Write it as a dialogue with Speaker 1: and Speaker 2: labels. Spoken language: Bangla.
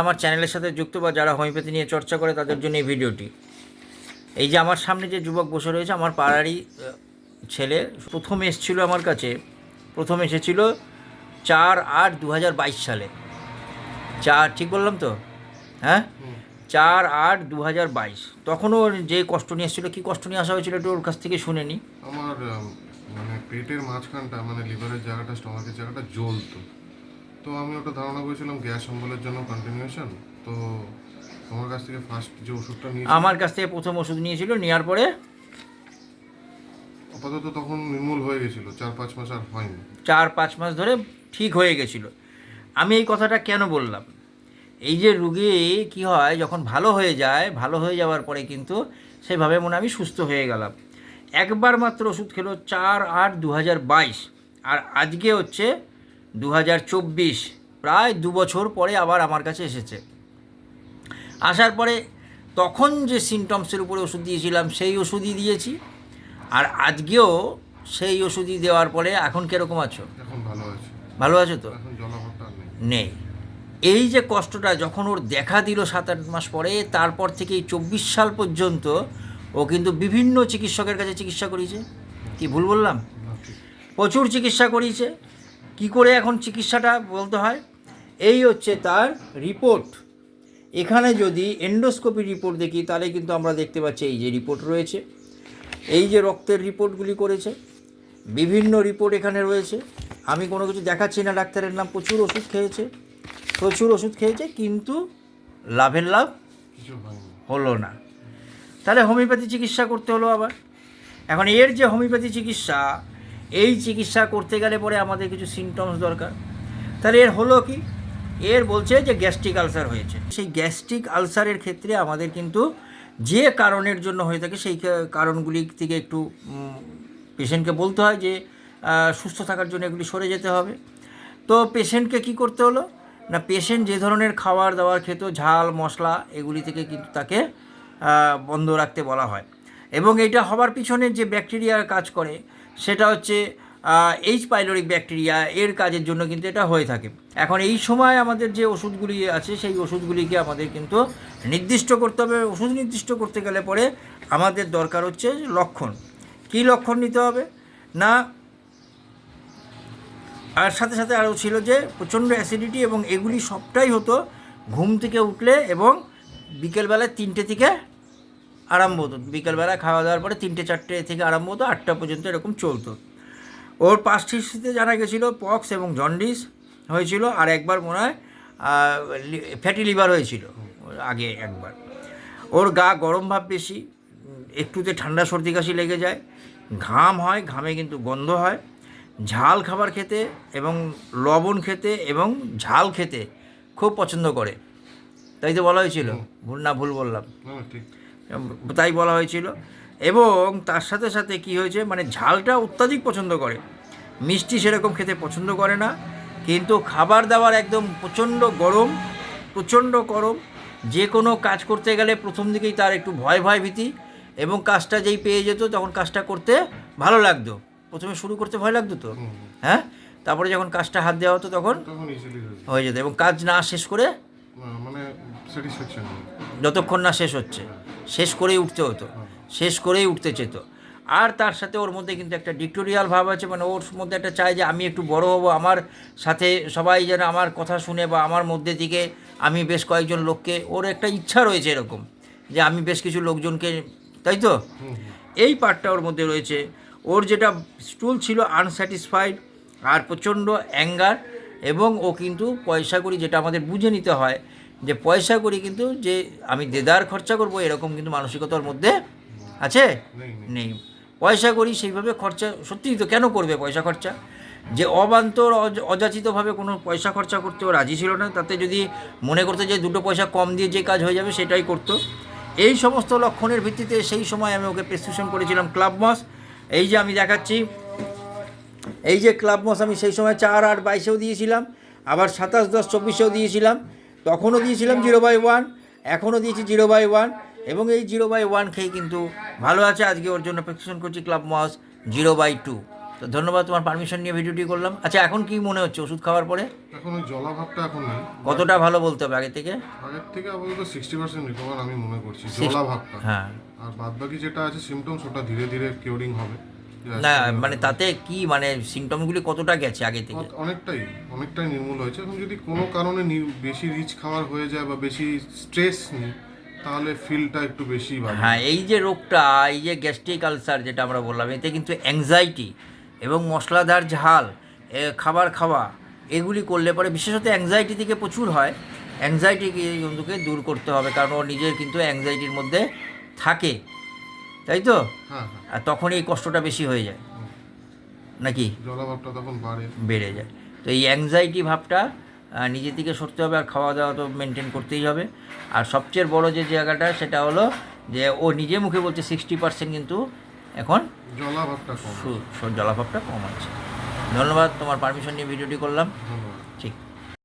Speaker 1: আমার চ্যানেলের সাথে যুক্ত বা যারা হোমিওপ্যাথি নিয়ে চর্চা করে তাদের জন্য এই ভিডিওটি। এই যে আমার সামনে যে যুবক বসে রয়েছে আমার পাড়ারই ছেলে প্রথম এসেছিল আমার কাছে প্রথম এসেছিল চার আট দু সালে। চার ঠিক বললাম তো? হ্যাঁ? চার আট দু হাজার বাইশ। তখনও যে কষ্ট নিয়ে এসেছিল কী কষ্ট নিয়ে আসা হয়েছিল একটু ওর কাছ থেকে শুনে নিই
Speaker 2: আমার মানে পেটের মাঝখানটা মানে লিভারের জায়গাটা স্টমাকের জায়গাটা জ্বলতো। তো আমি ওটা ধারণা করেছিলাম গ্যাস অম্বলের জন্য কন্টিনিউশন তো তোমার কাছ থেকে ফার্স্ট যে ওষুধটা নিয়ে
Speaker 1: আমার কাছ থেকে প্রথম ওষুধ নিয়েছিল নেওয়ার পরে
Speaker 2: আপাতত তখন নির্মূল হয়ে গেছিল চার পাঁচ মাস আর হয়নি।
Speaker 1: চার পাঁচ মাস ধরে ঠিক হয়ে গেছিল। আমি এই কথাটা কেন বললাম? এই যে রুগী কি হয় যখন ভালো হয়ে যায় ভালো হয়ে যাওয়ার পরে কিন্তু সেভাবে মনে আমি সুস্থ হয়ে গেলাম। একবার মাত্র ওষুধ খেলো চার আট দু হাজার বাইশ। আর আজকে হচ্ছে দু হাজার চব্বিশ প্রায় দু বছর পরে আবার আমার কাছে এসেছে। আসার পরে তখন যে সিমটমসের উপরে ওষুধ দিয়েছিলাম সেই ওষুধই দিয়েছি। আর আজকেও সেই ওষুধই দেওয়ার পরে এখন কীরকম আছো?
Speaker 2: এখন ভালো আছে।
Speaker 1: ভালো আছো তো?
Speaker 2: নেই।
Speaker 1: নেই। এই যে কষ্টটা যখন ওর দেখা দিল সাত আট মাস পরে তারপর থেকে এই চব্বিশ সাল পর্যন্ত ও কিন্তু বিভিন্ন চিকিৎসকের কাছে চিকিৎসা করিয়েছে। কি ভুল বললাম? প্রচুর চিকিৎসা করিয়েছে। কি করে এখন চিকিৎসাটা বলতে হয়? এই হচ্ছে তার রিপোর্ট। এখানে যদি এন্ডোস্কোপি রিপোর্ট দেখি তাহলে কিন্তু আমরা দেখতে পাচ্ছি এই যে রিপোর্ট রয়েছে। এই যে রক্তের রিপোর্টগুলি করেছে বিভিন্ন রিপোর্ট এখানে রয়েছে। আমি কোনো কিছু দেখাচ্ছি না ডাক্তারের নাম প্রচুর ওষুধ খেয়েছে প্রচুর ওষুধ খেয়েছে কিন্তু লাভের লাভ হলো না। তাহলে হোমিওপ্যাথি চিকিৎসা করতে হলো আবার। এখন এর যে হোমিওপ্যাথি চিকিৎসা এই চিকিৎসা করতে গেলে পরে আমাদের কিছু সিমটমস দরকার। তাহলে এর হলো কি? এর বলছে যে গ্যাস্ট্রিক আলসার হয়েছে। সেই গ্যাস্ট্রিক আলসারের ক্ষেত্রে আমাদের কিন্তু যে কারণের জন্য হয়ে থাকে, সেই কারণগুলি থেকে একটু পেশেন্টকে বলতে হয় যে সুস্থ থাকার জন্য এগুলি সরে যেতে হবে। তো পেশেন্টকে কি করতে হলো? না পেশেন্ট যে ধরনের খাবার দাবার খেত, ঝাল, মশলা, এগুলি থেকে কিন্তু তাকে বন্ধ রাখতে বলা হয়। এবং এটা হবার পিছনে যে ব্যাকটেরিয়ার কাজ করে সেটা হচ্ছে এইচ পাইলোরিক ব্যাকটেরিয়া এর কাজের জন্য কিন্তু এটা হয়ে থাকে। এখন এই সময় আমাদের যে ওষুধগুলি আছে, সেই ওষুধগুলিকে আমাদের কিন্তু নির্দিষ্ট করতে হবে। ওষুধ নির্দিষ্ট করতে গেলে পরে আমাদের দরকার হচ্ছে লক্ষণ। কী লক্ষণ নিতে হবে? না, আর সাথে সাথে আরও ছিল যে প্রচণ্ড অ্যাসিডিটি এবং এগুলি সবটাই হতো ঘুম থেকে উঠলে এবং বিকেলবেলায় তিনটে থেকে আরম্ভ হতো। বিকেলবেলা খাওয়া দাওয়ার পরে তিনটে চারটে থেকে আরম্ভ হতো আটটা পর্যন্ত এরকম চলতো। ওর পাস্ট হিস্ট্রিতে জানা গেছিল পক্স এবং জন্ডিস হয়েছিল আর একবার মনে হয় ফ্যাটি লিভার হয়েছিল আগে একবার। ওর গা গরম ভাব বেশি একটুতে ঠান্ডা সর্দি কাশি লেগে যায়। ঘাম হয় ঘামে কিন্তু গন্ধ হয়। ঝাল খাবার খেতে এবং লবণ খেতে এবং ঝাল খেতে খুব পছন্দ করে। তাই তো বলা হয়েছিল ভুল না ভুল বললাম।
Speaker 2: ঠিক।
Speaker 1: তাই বলা হয়েছিল। এবং তার সাথে সাথে কি হয়েছে মানে ঝালটা অত্যাধিক পছন্দ করে। মিষ্টি সেরকম খেতে পছন্দ করে না কিন্তু খাবার দাবার একদম প্রচণ্ড গরম প্রচণ্ড গরম। যে কোনো কাজ করতে গেলে প্রথম দিকেই তার একটু ভয় ভয় ভীতি এবং কাজটা যেই পেয়ে যেত তখন কাজটা করতে ভালো লাগতো। প্রথমে শুরু করতে ভয় লাগতো তো। হ্যাঁ? তারপরে যখন কাজটা হাত দেওয়া হতো তখন
Speaker 2: হয়ে
Speaker 1: যেত। এবং কাজ না শেষ করে
Speaker 2: মানে
Speaker 1: যতক্ষণ না শেষ হচ্ছে। শেষ করেই উঠতে হতো, শেষ করেই উঠতে চেত। আর তার সাথে ওর মধ্যে কিন্তু একটা ডিক্টোরিয়াল ভাব আছে মানে ওর মধ্যে একটা চায় যে আমি একটু বড় হব, আমার সাথে সবাই যেন আমার কথা শুনে বা আমার মধ্যে থেকে আমি বেশ কয়েকজন লোককে, ওর একটা ইচ্ছা রয়েছে এরকম যে আমি বেশ কিছু লোকজনকে, তাই তো? এই পার্টটা ওর মধ্যে রয়েছে। ওর যেটা স্টুল ছিল আনস্যাটিসফাইড আর প্রচণ্ড অ্যাঙ্গার এবং ও কিন্তু পয়সা করি যেটা আমাদের বুঝে নিতে হয় যে পয়সা করি কিন্তু যে আমি দেদার খরচা করব এরকম কিন্তু মানসিকতার মধ্যে আছে?
Speaker 2: নেই
Speaker 1: পয়সা করি সেইভাবে খরচা সত্যিই তো কেন করবে পয়সা খরচা? যে অবান্তর অয- অযাচিতভাবে কোনো পয়সা খরচা করতেও রাজি ছিল না তাতে যদি মনে করতো যে দুটো পয়সা কম দিয়ে যে কাজ হয়ে যাবে সেটাই করতো। এই সমস্ত লক্ষণের ভিত্তিতে সেই সময় আমি ওকে প্রেসক্রিপশন করেছিলাম ক্লাব মস। এই যে আমি দেখাচ্ছি এই যে ক্লাব মস আমি সেই সময় চার আট বাইশেও দিয়েছিলাম আবার সাতাশ দশ চব্বিশেও দিয়েছিলাম। তখনও দিয়েছিলাম জিরো বাই ওয়ান এখনও দিয়েছি জিরো বাই ওয়ান এবং এই জিরো বাই ওয়ান খেয়ে কিন্তু ভালো আছে। আজকে ওর জন্য প্রেসক্রিপশন করছি club mass zero by two. তো ধন্যবাদ তোমার পারমিশন নিয়ে ভিডিওটি করলাম। আচ্ছা এখন কি মনে হচ্ছে ওষুধ খাওয়ার পরে?
Speaker 2: এখন জলাভাবটা এখন নেই।
Speaker 1: কতটা ভালো বলতে হবে আগে থেকে?
Speaker 2: আগের থেকে আপাতত সিক্সটি পার্সেন্ট রিকভার আমি মনে করছি জলাভাবটা।
Speaker 1: হ্যাঁ।
Speaker 2: আর বাদ বাকি যেটা আছে সিমটমস ওটা ধীরে ধীরে কিউরিং হবে।
Speaker 1: না মানে তাতে কি মানে সিমটমগুলি কতটা গেছে আগে থেকে?
Speaker 2: অনেকটাই অনেকটাই নির্মূল হয়েছে। এখন যদি কোনো কারণে বেশি রিচ খাওয়ার হয়ে যায় বা বেশি স্ট্রেস নিই তাহলে ফিলটা একটু বেশি
Speaker 1: হ্যাঁ এই যে রোগটা এই যে গ্যাস্ট্রিক আলসার যেটা আমরা বললাম এতে কিন্তু অ্যাংজাইটি এবং মশলাদার ঝাল খাবার খাওয়া এগুলি করলে পরে বিশেষত অ্যাংজাইটি থেকে প্রচুর হয়। অ্যাংজাইটিকে বন্ধুকে দূর করতে হবে কারণ ও নিজের কিন্তু অ্যাংজাইটির মধ্যে থাকে। তাই তো?
Speaker 2: হ্যাঁ হ্যাঁ।
Speaker 1: আর তখন এই কষ্টটা বেশি হয়ে যায়। নাকি?
Speaker 2: জলাভাবটা তখন বাড়ে।
Speaker 1: বেড়ে যায়। তো এই অ্যাংজাইটি ভাবটা নিজে থেকে সরতে হবে আর খাওয়া দাওয়া তো মেনটেন করতেই হবে। আর সবচেয়ে বড় যে জায়গাটা সেটা হলো যে ও নিজে মুখে বলছে সিক্সটি পার্সেন্ট কিন্তু এখন
Speaker 2: জলাভাবটা
Speaker 1: জলাভাবটা কম আছে। ধন্যবাদ তোমার পারমিশন নিয়ে ভিডিওটি করলাম।
Speaker 2: ধন্যবাদ।